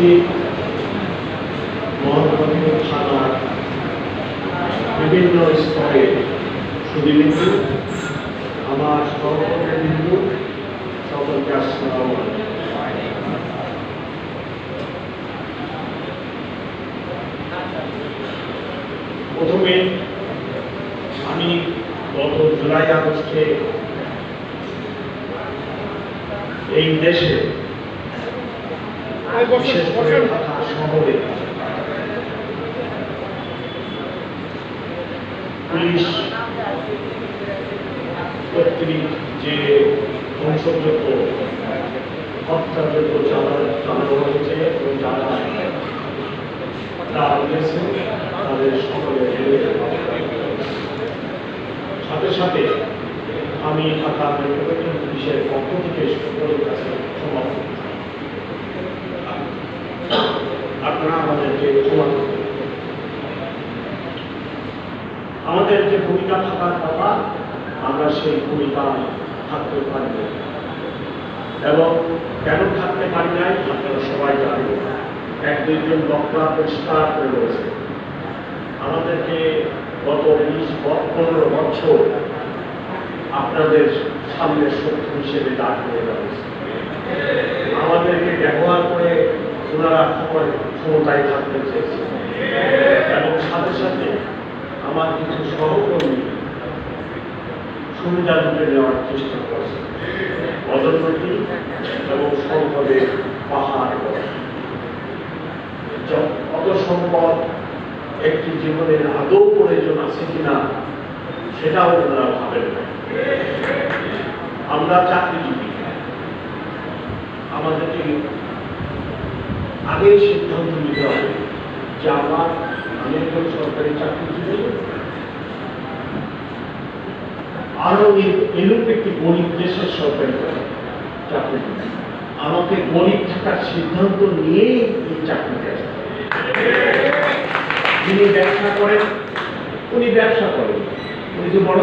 উপস্থিত থানার বিভিন্ন স্তরে সুদীবিন্দু আমার সহকর্মীবৃন্দু সকলকে আসসালাম প্রথমে আমি গত জুলাই আগস্টে এই দেশে পুলিশ কর্তৃক যে ধ্বংসযোগ্য হত্যাযোগ্য চালা- চালানো হয়েছে এবং যারা তা হয়েছে তাদের সকলের সাথে সাথে আমি ঢাকা মেট্রোপলিটন পুলিশের পক্ষ থেকে সকলের কাছে ক্ষমা করি। আপনারা আমাদেরকে ক্ষমা করবেন। আমাদের যে ভূমিকা থাকার কথা, আমরা সেই ভূমিকা থাকতে পারি এবং কেন থাকতে পারি নাই, আপনারা সবাই জানেন। এক, দুইজন বক্তা পরিষ্কার করে রয়েছে আমাদেরকে গত বিশ পনেরো বছর আপনাদের সামনে শত্রু হিসেবে দাঁড় করে দেওয়া আমাদেরকে ব্যবহার করে ওনারা ক্ষমা- ক্ষমতায় থাকতে চেয়েছে। এবং সাথে সাথে আমার কিছু সহকর্মী সুবিধা লুটে নেওয়ার চেষ্টা করেছে। পদোন্নতি এবং সম্পদে পাহাড় অত সম্পদ একটি জীবনের আদৌ প্রয়োজন আছে কিনা, সেটাও ওনারা ভাবেন আমরা চাকরিজীবী। আমাদেরকে আগেই সিদ্ধান্ত নিতে হবে যে আমার আমি একজন সরকারি চাকরিজীবী আরও এ- এরূপ একটি গরিব দেশের সরকারি চাকরি আমাকে গরিব থাকার সিদ্ধান্ত নিয়েই এই চাকরিতে আসতে। যিনি ব্যবসা করেন, উনি ব্যবসা করেন। উনি যে বড়